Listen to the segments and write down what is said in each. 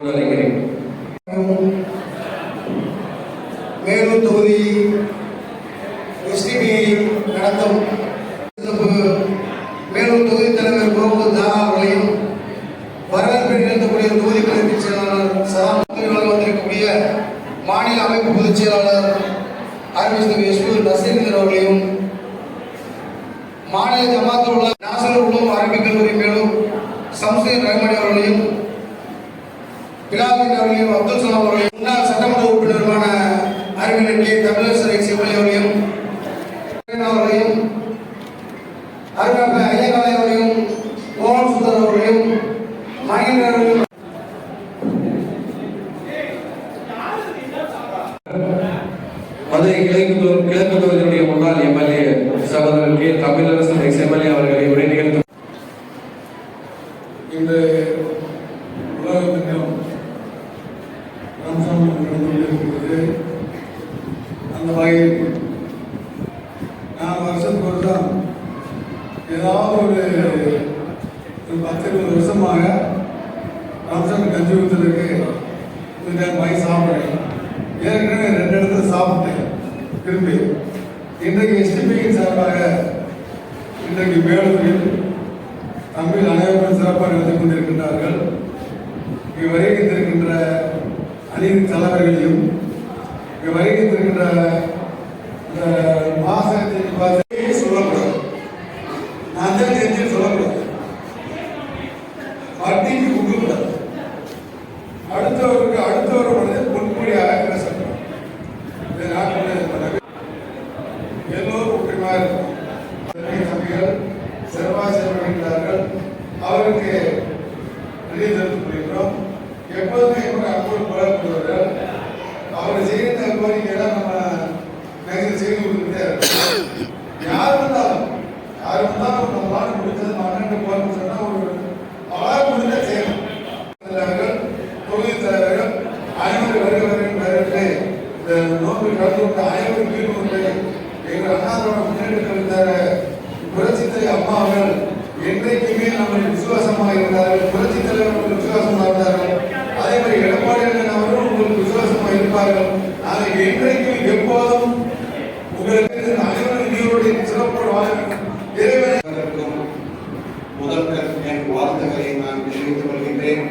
நினைக்கிறேன். மேலூர் தொகுதி எஸ்டிபி நடத்தும். மேலூர் தொகுதி தலைவர் கோகுல் தானா அவர்களையும் வரவேற்பில் நிகழ்த்தக்கூடிய தொகுதி கல்வி செயலாளர் சதாம் வந்திருக்கக்கூடிய மாநில அமைப்பு பொதுச் செயலாளர் ஆர்மிஸ்தர் எஸ்பி நசீர் அவர்களையும் மாநில ஜமாத்தில் உள்ள நாசர் உள்ளூர் அரபிக் கல்லூரி மேலும் சம்சீர் ரஹ்மான் அவர்களையும் பிலாலின் அவர்களையும் அப்துல் சலாம் அவர்களையும் முன்னாள் சட்டமன்ற உறுப்பினருமான அறிவியல் கே தமிழரசரை சிவலி அவர்களையும் அவர்களையும் அறிவியல் ஐயகாலை அவர்களையும் மோகன் சுந்தர் அவர்களையும் மகேந்திரன் அவர்களையும். மதுரை கிழக்கு கிழக்கு தொகுதியினுடைய முன்னாள் எம்எல்ஏ சகோதரர் கே. தமிழரசன் எக்ஸ் எம்எல்ஏ அவர்களை உரை நிகழ்த்தும். இந்த ரம்சான் நடந்து கொண்டிருக்கிறது அந்த வகையில் நான் வருஷத்துக்கு வருஷம் ஏதாவது ஒரு ஒரு பத்து இருபது வருஷமாக ரம்சான் கஞ்சி ஊற்றுறதுக்கு இந்த வாங்கி சாப்பிட்றேன். ஏற்கனவே ரெண்டு இடத்துல சாப்பிட்டேன் திரும்பி. இன்றைக்கு எஸ்டிபியின் சார்பாக இன்றைக்கு வேலூரில் தமிழ் அனைவரும் சிறப்பாக நடத்தி கொண்டிருக்கின்றார்கள். இங்கு வருகின்றிருக்கின்ற அணியின் தலைவர்களையும் இங்கு வருகின்றிருக்கின்ற இந்த மாசத்தை சொல்லக்கூடாது நான் தான் தெரிஞ்சு சொல்லக்கூடாது வட்டிக்கு கொடுக்கக்கூடாது அடுத்தவருக்கு அடுத்தவர் வந்து பொன்முடி இந்த நாட்டில் எல்லோரும் ஒற்றுமையாக இருக்கும் சபைகள் அவருக்கு எப்போதுமே எப்படி அன்போடு புலப்படுவார்கள் அவர் செய்கிற கோரிக்கையெல்லாம் நம்ம மேக்சிமம் செய்து கொடுத்துட்டே யார் வந்தாலும் யார் வந்தாலும் நம்ம நாடு முடிச்சது நம்ம போகணும்னு சொன்னால் ஒரு அவரால் முடிஞ்ச செய்யணும் தலைவர்கள் தொகுதி தலைவர்கள் அனைவரும் வருகிறவர்கள் வருகிறே இந்த நோக்கு கலந்து கொண்ட அனைவரும் வீடு கொண்டு எங்கள் அண்ணாதோட முன்னேற்ற இருந்த புரட்சித்தை அம்மா அவர்கள் என்றைக்குமே நம்ம விசுவாசமாக இருந்தார்கள் புரட்சி தலைவர் உங்களுக்கு விசுவாசமாக இருந்தார்கள் அதே மாதிரி எடப்பாடி அண்ணன் அவரும் உங்களுக்கு விசுவாசமாக ஆனால் என்றைக்கும் எப்போதும் உங்களுக்கு அனைவரும் நீருடைய சிறப்போடு வாழ முதற்கண் என் வாழ்த்துக்களை நான் தெரிவித்துக் கொள்கின்றேன்.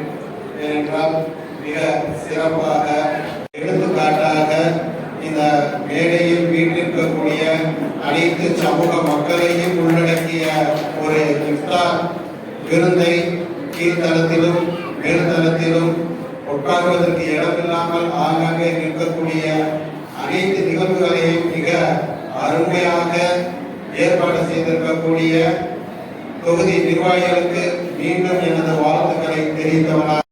ஏனென்றால் மிக சிறப்பாக எடுத்துக்காட்டாக இந்த மேடையில் வீட்டிருக்கக்கூடிய அனைத்து சமூக மக்களையும் உள்ளடக்கிய ஒரு இஃப்தார் விருந்தை கீழ்த்தளத்திலும் மேல்தளத்திலும் உட்கார்வதற்கு இடமில்லாமல் ஆங்காங்கே நிற்கக்கூடிய அனைத்து நிகழ்வுகளையும் மிக அருமையாக ஏற்பாடு செய்திருக்கக்கூடிய தொகுதி நிர்வாகிகளுக்கு மீண்டும் எனது வாழ்த்துக்களை தெரிவித்தவனாக